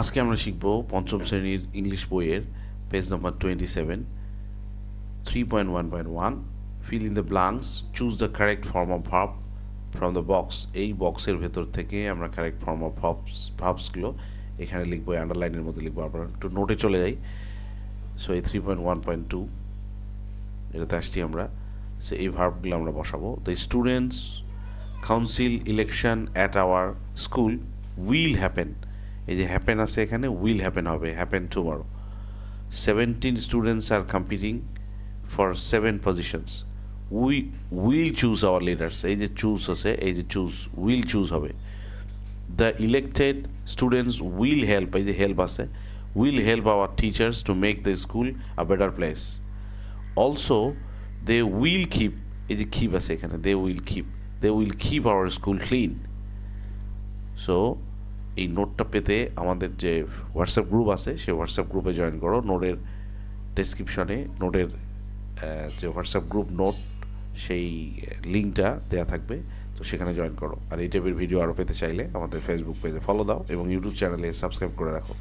আজকে আমরা শিখব পঞ্চম শ্রেণির ইংলিশ বইয়ের page number twenty seven three point one point one fill in the blanks choose the correct form of verb from the box এই বক্সের ভেতর থেকে আমরা কারেক্ট ফর্ম অফ ভার্বস ভার্বসগুলো এখানে লিখব আন্ডারলাইনের মধ্যে লিখব। আমরা একটু নোটে চলে যাই। সো এই three point one point two এটাতে আসছি আমরা। সো এই ভার্বগুলো আমরা বসাবো। The students council election at our school will happen এই যে হ্যাপেন আছে এখানে উইল হ্যাপেন হবে happen tomorrow seventeen students are competing for seven positions we will choose our leaders এই যে চুজ আছে, এই যে চুজ উইল চুজ হবে. The elected students will help এই যে হেল্প আছে will help our teachers to make the school a better place also they will keep এই যে কিপ আছে এখানে they will keep they will keep our school clean so এই নোটটা পেতে আমাদের যে হোয়াটসঅ্যাপ গ্রুপ আছে, সেই হোয়াটসঅ্যাপ গ্রুপে জয়েন করো। নোটের ডেসক্রিপশনে নোটের যে হোয়াটসঅ্যাপ গ্রুপ নোট সেই লিঙ্কটা দেওয়া থাকবে। তো সেখানে জয়েন করো। আর এই টাইপের ভিডিও আরও পেতে চাইলে আমাদের ফেসবুক পেজে ফলো দাও এবং ইউটিউব চ্যানেলে সাবস্ক্রাইব করে রাখো।